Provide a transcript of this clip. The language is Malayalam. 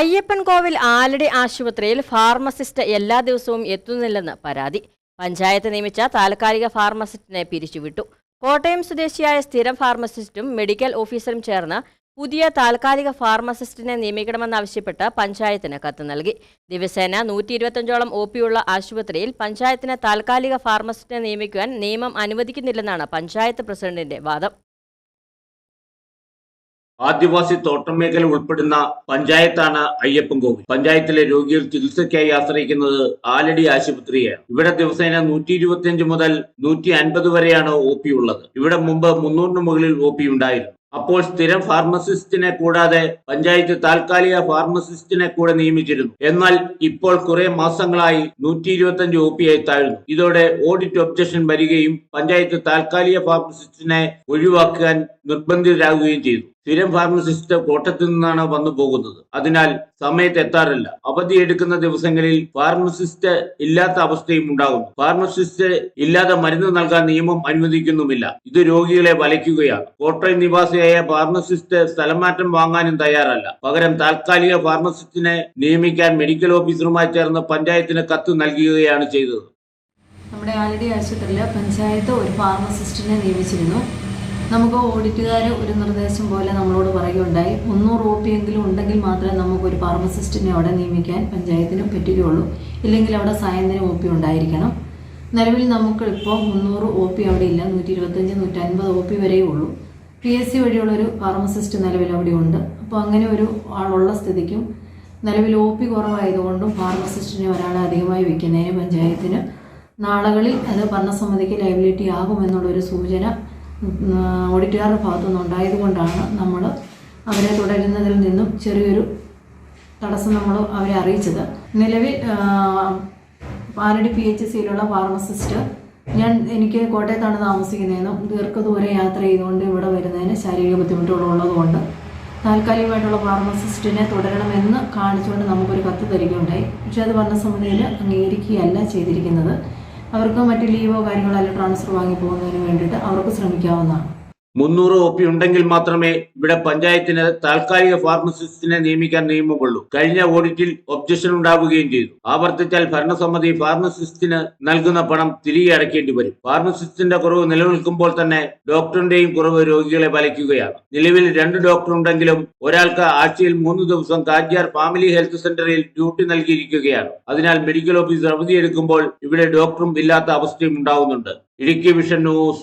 അയ്യപ്പൻ കോവിൽ ആലടി ആശുപത്രിയിൽ ഫാർമസിസ്റ്റ് എല്ലാ ദിവസവും എത്തുന്നില്ലെന്ന് പരാതി. പഞ്ചായത്ത് നിയമിച്ച താൽക്കാലിക ഫാർമസിസ്റ്റിനെ പിരിച്ചുവിട്ടു. കോട്ടയം സ്വദേശിയായ സ്ഥിരം ഫാർമസിസ്റ്റും മെഡിക്കൽ ഓഫീസറും ചേർന്ന് പുതിയ താൽക്കാലിക ഫാർമസിസ്റ്റിനെ നിയമിക്കണമെന്നാവശ്യപ്പെട്ട് പഞ്ചായത്തിന് കത്ത് നൽകി. ദിവസേന നൂറ്റി ഇരുപത്തഞ്ചോളം ഒ പിയുള്ള ആശുപത്രിയിൽ പഞ്ചായത്തിന് താൽക്കാലിക ഫാർമസിസ്റ്റിനെ നിയമിക്കുവാൻ നിയമം അനുവദിക്കുന്നില്ലെന്നാണ് പഞ്ചായത്ത് പ്രസിഡന്റിന്റെ വാദം. ആദിവാസി തോട്ടം മേഖല ഉൾപ്പെടുന്ന പഞ്ചായത്താണ് അയ്യപ്പൻകോവിൽ പഞ്ചായത്തിലെ രോഗികൾ ചികിത്സയ്ക്കായി ആശ്രയിക്കുന്നത് ആലടി ആശുപത്രിയാണ്. ഇവിടെ ദിവസേന നൂറ്റി ഇരുപത്തിയഞ്ച് മുതൽ നൂറ്റി അൻപത് വരെയാണ് ഒ പി ഉള്ളത്. ഇവിടെ മുമ്പ് മുന്നൂറിന് മുകളിൽ ഒ പി ഉണ്ടായിരുന്നു. അപ്പോൾ സ്ഥിരം ഫാർമസിസ്റ്റിനെ കൂടാതെ പഞ്ചായത്ത് താൽക്കാലിക ഫാർമസിസ്റ്റിനെ കൂടെ നിയമിച്ചിരുന്നു. എന്നാൽ ഇപ്പോൾ കുറെ മാസങ്ങളായി നൂറ്റി ഇരുപത്തിയഞ്ച് ഒ പി ആയി താഴ്ന്നു. ഇതോടെ ഓഡിറ്റ് ഒബ്ജക്ഷൻ വരികയും പഞ്ചായത്ത് താൽക്കാലിക ഫാർമസിസ്റ്റിനെ ഒഴിവാക്കാൻ നിർബന്ധിതരാകുകയും ചെയ്തു. സ്ഥിരം ഫാർമസിസ്റ്റ് കോട്ടത്തു നിന്നാണ് വന്നു പോകുന്നത്. അതിനാൽ സമയത്ത് എത്താറില്ല. അവധി എടുക്കുന്ന ദിവസങ്ങളിൽ ഫാർമസിസ്റ്റ് ഇല്ലാത്ത അവസ്ഥയും ഉണ്ടാകുന്നു. ഫാർമസിസ്റ്റ് ഇല്ലാതെ മരുന്ന് നൽകാൻ നിയമം അനുവദിക്കുന്നുമില്ല. ഇത് രോഗികളെ വലയ്ക്കുകയാണ്. കോട്ടയം നിവാസിയായ ഫാർമസിസ്റ്റ് സ്ഥലമാറ്റം വാങ്ങാനും തയ്യാറല്ല. പകരം താൽക്കാലിക ഫാർമസിസ്റ്റിനെ നിയമിക്കാൻ മെഡിക്കൽ ഓഫീസറുമായി ചേർന്ന് പഞ്ചായത്തിന് കത്ത് നൽകുകയാണ് ചെയ്തത്. നമ്മുടെ ആലടി ആശുപത്രിയിൽ പഞ്ചായത്ത് ഒരു ഫാർമസിസ്റ്റിനെ നിയമിച്ചിരുന്നു. നമുക്ക് ഓഡിറ്റുകാർ ഒരു നിർദ്ദേശം പോലെ നമ്മളോട് പറയുകയുണ്ടായി. മുന്നൂറ് ഒ പി എങ്കിലും ഉണ്ടെങ്കിൽ മാത്രമേ നമുക്ക് ഒരു ഫാർമസിസ്റ്റിനെ അവിടെ നിയമിക്കാൻ പഞ്ചായത്തിന് പറ്റുകയുള്ളൂ. ഇല്ലെങ്കിൽ അവിടെ സായന്തനം ഒ പി ഉണ്ടായിരിക്കണം. നിലവിൽ നമുക്ക് ഇപ്പോൾ മുന്നൂറ് ഒ പി അവിടെ ഇല്ല. നൂറ്റി ഇരുപത്തഞ്ച് നൂറ്റൻപത് ഒ പി വരെയേ ഉള്ളൂ. പി എസ് സി വഴിയുള്ളൊരു ഫാർമസിസ്റ്റ് നിലവിൽ അവിടെ ഉണ്ട്. അപ്പോൾ അങ്ങനെ ഒരു ആളുള്ള സ്ഥിതിക്കും നിലവിൽ ഒ പി കുറവായതുകൊണ്ടും ഫാർമസിസ്റ്റിനെ ഒരാളെ അധികമായി വയ്ക്കുന്നതിന് പഞ്ചായത്തിന് നാളുകളിൽ അത് ഭരണസമിതിക്ക് ലൈബിലിറ്റി ആകുമെന്നുള്ളൊരു സൂചന ഓഡിറ്റുകാരുടെ ഭാഗത്തുനിന്ന് ഉണ്ടായതുകൊണ്ടാണ് നമ്മൾ അവരെ തുടരുന്നതിൽ നിന്നും ചെറിയൊരു തടസ്സം നമ്മൾ അവരെ അറിയിച്ചത്. നിലവിൽ പാലടി പി എച്ച് സിയിലുള്ള ഫാർമസിസ്റ്റ് ഞാൻ എനിക്ക് കോട്ടയത്താണ് താമസിക്കുന്നതെന്നും ദീർഘദൂര യാത്ര ചെയ്തുകൊണ്ട് ഇവിടെ വരുന്നതിന് ശാരീരിക ബുദ്ധിമുട്ടുകളുള്ളതുകൊണ്ട് താൽക്കാലികമായിട്ടുള്ള ഫാർമസിസ്റ്റിനെ തുടരണമെന്ന് കാണിച്ചുകൊണ്ട് നമുക്കൊരു കത്ത് തരികയുണ്ടായി. പക്ഷേ അത് ഭരണസമിതിയിൽ അംഗീകരിക്കുകയല്ല ചെയ്തിരിക്കുന്നത്. അവർക്ക് മറ്റ് ലീവോ കാര്യങ്ങളോ അല്ലെങ്കിൽ ട്രാൻസ്ഫർ വാങ്ങി പോകുന്നതിന് വേണ്ടിയിട്ട് അവർക്ക് ശ്രമിക്കാവുന്നതാണ്. മുന്നൂറ് ഒ പി ഉണ്ടെങ്കിൽ മാത്രമേ ഇവിടെ പഞ്ചായത്തിന് താൽക്കാലിക ഫാർമസിസ്റ്റിനെ നിയമിക്കാൻ നിയമമുള്ളൂ. കഴിഞ്ഞ ഓഡിറ്റിൽ ഒബ്ജക്ഷൻ ഉണ്ടാവുകയും ചെയ്തു. ആവർത്തിച്ചാൽ ഭരണസമിതി ഫാർമസിസ്റ്റിന് നൽകുന്ന പണം തിരികെ അടയ്ക്കേണ്ടി വരും. ഫാർമസിസ്റ്റിന്റെ കുറവ് നിലനിൽക്കുമ്പോൾ തന്നെ ഡോക്ടറിന്റെയും കുറവ് രോഗികളെ വലയ്ക്കുകയാണ് നിലവിൽ രണ്ട് ഡോക്ടർ ഉണ്ടെങ്കിലും ഒരാൾക്ക് ആഴ്ചയിൽ മൂന്ന് ദിവസം കാഞ്ചിയാർ ഫാമിലി ഹെൽത്ത് സെന്ററിൽ ഡ്യൂട്ടി നൽകിയിരിക്കുകയാണ്. അതിനാൽ മെഡിക്കൽ ഓഫീസർ അവധിയെടുക്കുമ്പോൾ ഇവിടെ ഡോക്ടറും ഇല്ലാത്ത അവസ്ഥയും ഉണ്ടാവുന്നുണ്ട്. Idukki Vision news